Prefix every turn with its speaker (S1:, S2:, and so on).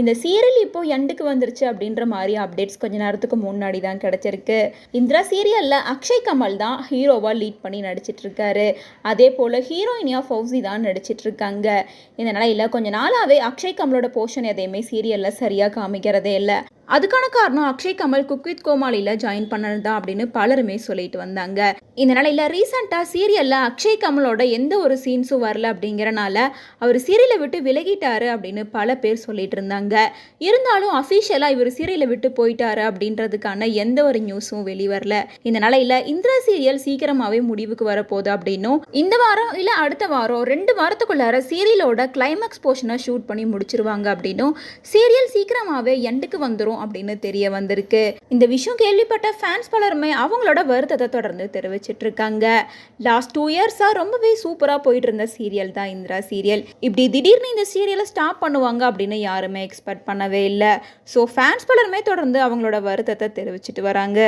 S1: இந்த சீரியல் இப்போ எண்டுக்கு வந்துருச்சு அப்படின்ற மாதிரி அப்டேட்ஸ் கொஞ்ச நேரத்துக்கு முன்னாடி தான் கிடச்சிருக்கு. இந்திரா சீரியலில் அக்ஷய் கமல் தான் ஹீரோவாக லீட் பண்ணி நடிச்சிட்டு இருக்காரு அதே போல் ஹீரோயினியாக ஃபௌசி தான் நடிச்சிட்டு இருக்காங்க இந்த நிலையில் கொஞ்ச நாளாகவே அக்ஷய் கமலோட போர்ஷன் எதையுமே சீரியலில் சரியாக காமிக்கிறதே இல்லை. அதுக்கான காரணம் அக்ஷய் கமல் குக் வித் கோமாளியில் ஜாயின் பண்ணது தான் அப்படின்னு பலருமே சொல்லிட்டு வந்தாங்க. இந்த நிலையில் ரீசெண்டாக சீரியலில் அக்ஷய் கமலோட எந்த ஒரு சீன்ஸும் வரல அப்படிங்கிறனால அவர் சீரியலை விட்டு விலகிட்டாரு அப்படின்னு பல பேர் சொல்லிட்டு இருந்தாங்க. இருந்தாலும் அஃபிஷியலாக இவர் சீரியலை விட்டு போயிட்டாரு அப்படின்றதுக்கான எந்த ஒரு நியூஸும் வெளிவரல. இந்த நிலையில் இந்திரா சீரியல் சீக்கிரமாகவே முடிவுக்கு வரப்போகுது அப்படின்னும் இந்த வாரம் இல்லை அடுத்த வாரம் ரெண்டு வாரத்துக்குள்ளார சீரியலோட கிளைமேக்ஸ் போர்ஷனை ஷூட் பண்ணி முடிச்சிருவாங்க அப்படின்னும் சீரியல் சீக்கிரமாகவே எண்டுக்கு வந்துடும் அப்படின்னு தெரிய வந்திருக்கு. இந்த விஷயம் கேள்விப்பட்ட ஃபேன்ஸ் பலருமே அவங்களோட வருத்தத்தை தொடர்ந்து தெரிவிச்சிட்டு இருக்காங்க லாஸ்ட் டூ இயர்ஸாக ரொம்பவே சூப்பராக போயிட்டு இருந்த சீரியல் தான் இந்திரா சீரியல் இப்படி திடீர்னு இந்த சீரியலை ஸ்டாப் பண்ணுவாங்க அப்படின்னு யாருமே எக்ஸ்பெக்ட் பண்ணவே இல்லை. ஸோ ஃபேன்ஸ் பலருமே தொடர்ந்து அவங்களோட வருத்தத்தை தெரிவிச்சிட்டு வராங்க.